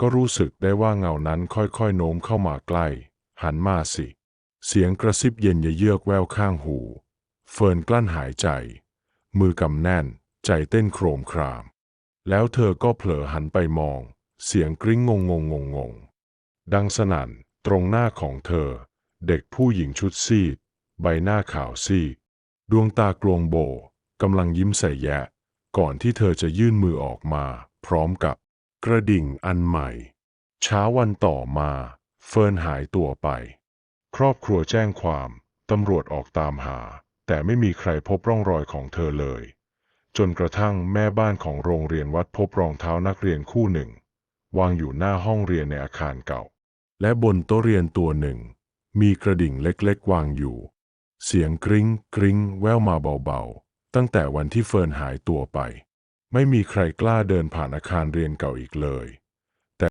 ก็รู้สึกได้ว่าเงานั้นค่อยๆโน้มเข้ามาใกล้ หันมาสิ เสียงกระซิบเย็นเยือกแววข้างหู เฟิร์นกลั้นหายใจ มือกำแน่น ใจเต้นโครมคราม แล้วเธอก็เผลอหันไปมอง เสียงกริ้งงงงงงงดังสนั่นตรงหน้าของเธอ เด็กผู้หญิงชุดซีด ใบหน้าขาวซีด ดวงตากลวงโบกำลังยิ้มใส่แยะ ก่อนที่เธอจะยื่นมือออกมา พร้อมกับ กระดิ่งอันใหม่ เช้าวันต่อมา เฟิร์นหายตัวไป ครอบครัวแจ้งความตำรวจออกตามหา แต่ไม่มีใครพบร่องรอยของเธอเลย จนกระทั่งแม่บ้านของโรงเรียนวัดพบรองเท้านักเรียนคู่หนึ่ง วางอยู่หน้าห้องเรียนในอาคารเก่า และบนโต๊ะเรียนตัวหนึ่ง มีกระดิ่งเล็กๆ วางอยู่ เสียงกริ้งกริ้งแว่วมาเบาๆ ตั้งแต่วันที่เฟิร์นหายตัวไป ไม่มีใครกล้าเดินผ่านอาคารเรียนเก่าอีกเลย